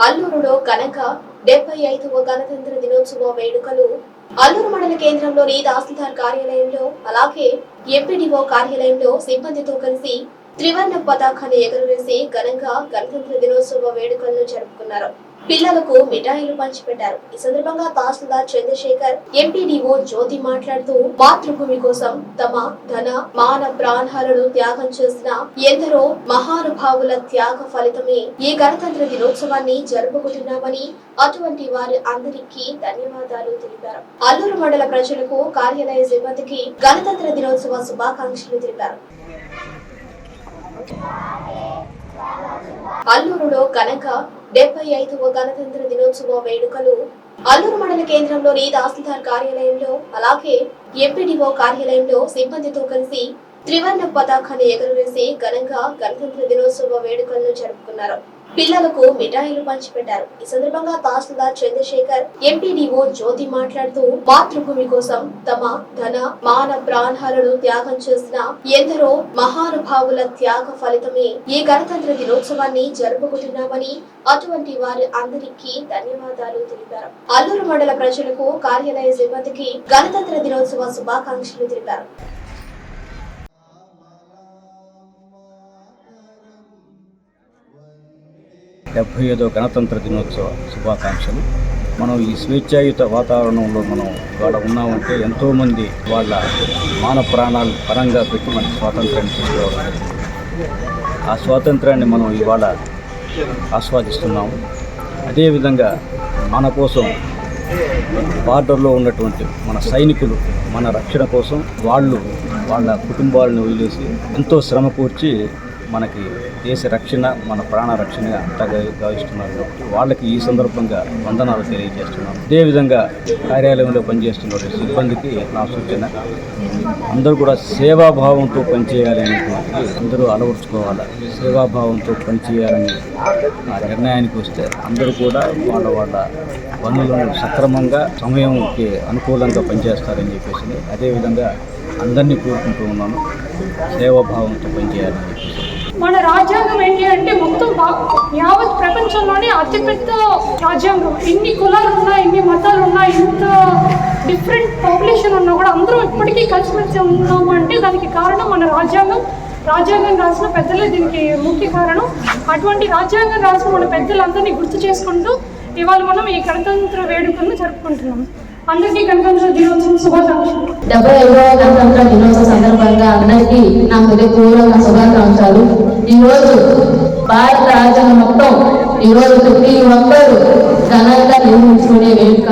అల్లూరులో ఘనంగా డెబ్బై ఐదవ గణతంత్ర దినోత్సవ వేడుకలు. అల్లూరు మండల కేంద్రంలోని తహసీల్దార్ కార్యాలయంలో అలాగే ఎంపీడీఓ కార్యాలయంలో సిబ్బందితో కలిసి త్రివర్ణ పతాకాన్ని ఎగురవేసి ఘనంగా గణతంత్ర దినోత్సవ వేడుకలను జరుపుకున్నారు. పిల్లలకు మిఠాయిలు పంచిపెట్టారు. ఈ సందర్భంగా తహసీల్దార్ చంద్రశేఖర్ ఎంపీడీఓ జ్యోతి మాట్లాడుతూ మాతృభూమి కోసం తమ ధన మాన ప్రాణాలను త్యాగం చేసిన ఎందరో మహానుభావుల త్యాగ ఫలితమే ఈ గణతంత్ర దినోత్సవాన్ని జరుపుకుంటున్నామని అటువంటి వారి అందరికీ ధన్యవాదాలు తెలిపారు. అల్లూరు మండల ప్రజలకు కార్యాలయ సిబ్బందికి గణతంత్ర దినోత్సవ శుభాకాంక్షలు తెలిపారు. అల్లూరులో ఘనంగా డెబ్బై ఐదవ గణతంత్ర దినోత్సవ వేడుకలు అల్లూరు మండల కేంద్రంలోని తహసీల్దార్ కార్యాలయంలో అలాగే ఎంపీడీఓ కార్యాలయంలో సిబ్బందితో కలిసి త్రివర్ణ పతాకాన్ని ఎగురవేసి ఘనంగా గణతంత్ర దినోత్సవ వేడుకలను జరుపుకున్నారు. పిల్లలకు మిఠాయిలు పంచిపెట్టారు. ఈ సందర్భంగా తహసీల్దార్ చంద్రశేఖర్ ఎంపీడీఓ జ్యోతి మాట్లాడుతూ మాతృభూమి కోసం తమ ధన మాన ప్రాణాలను త్యాగం చేసిన ఎందరో మహానుభావుల త్యాగ ఫలితమే ఈ గణతంత్ర దినోత్సవాన్ని జరుపుకుంటున్నామని అటువంటి వారి అందరికీ ధన్యవాదాలు తెలిపారు. అల్లూరు మండల ప్రజలకు కార్యాలయ సిబ్బందికి గణతంత్ర దినోత్సవ శుభాకాంక్షలు తెలిపారు. డెబ్భై ఐదో గణతంత్ర దినోత్సవ శుభాకాంక్షలు. మనం ఈ స్వేచ్ఛాయుత వాతావరణంలో మనం ఇవాళ ఉన్నామంటే ఎంతోమంది వాళ్ళ మాన ప్రాణాలు పరంగా పెట్టి మన స్వాతంత్రాన్ని తీసుకోవడం ఆ స్వాతంత్రాన్ని మనం ఇవాళ ఆస్వాదిస్తున్నాము. అదేవిధంగా మన కోసం బార్డర్లో ఉన్నటువంటి మన సైనికులు మన రక్షణ కోసం వాళ్ళు వాళ్ళ కుటుంబాలను వదిలేసి ఎంతో శ్రమ కూర్చి మనకి దేశ రక్షణ మన ప్రాణ రక్షణ అంతగా గావిస్తున్నారు. కాబట్టి వాళ్ళకి ఈ సందర్భంగా వందనాలు తెలియజేస్తున్నాను అదేవిధంగా కార్యాలయంలో పనిచేస్తున్న సిబ్బందికి నా సూచన అందరూ కూడా సేవాభావంతో పనిచేయాలి అనేటువంటి అందరూ అలవర్చుకోవాలి. సేవాభావంతో పనిచేయాలని ఆ నిర్ణయానికి వస్తే అందరూ కూడా వాళ్ళ వాళ్ళ పనులను సక్రమంగా సమయంకి అనుకూలంగా పనిచేస్తారని చెప్పేసి అదేవిధంగా అందరినీ కోరుకుంటూ ఉన్నాను. సేవాభావంతో పనిచేయాలని చెప్పేసి. మన రాజ్యాంగం ఏంటి అంటే మొత్తం యావత్ ప్రపంచంలోనే అతిపెద్ద రాజ్యాంగం. ఎన్ని కులాలు ఉన్నా ఎన్ని మతాలు ఉన్నా ఎంత డిఫరెంట్ పాపులేషన్ ఉన్నా కూడా అందరూ ఇప్పటికీ కలిసిమెలిసి ఉన్నాము అంటే దానికి కారణం మన రాజ్యాంగం. రాజ్యాంగం రాసిన పెద్దలే దీనికి ముఖ్య కారణం. అటువంటి రాజ్యాంగం రాసిన మన పెద్దలందరినీ గుర్తు చేసుకుంటూ ఇవాళ మనం ఈ గణతంత్ర వేడుకలను జరుపుకుంటున్నాం. అందరికీ గణతంత్ర దినోత్సవం శుభాకాంక్షలు. డెబ్బై ఐదవ గణతంత్ర అందరికీ నా హృదయపూర్వక శుభాకాంక్షలు. ఈరోజు భారత రాజ్యాంగం మొత్తం ఈరోజు ప్రతి ఒక్కరూ ఘనంగా నిర్మించుకునే వేడుక.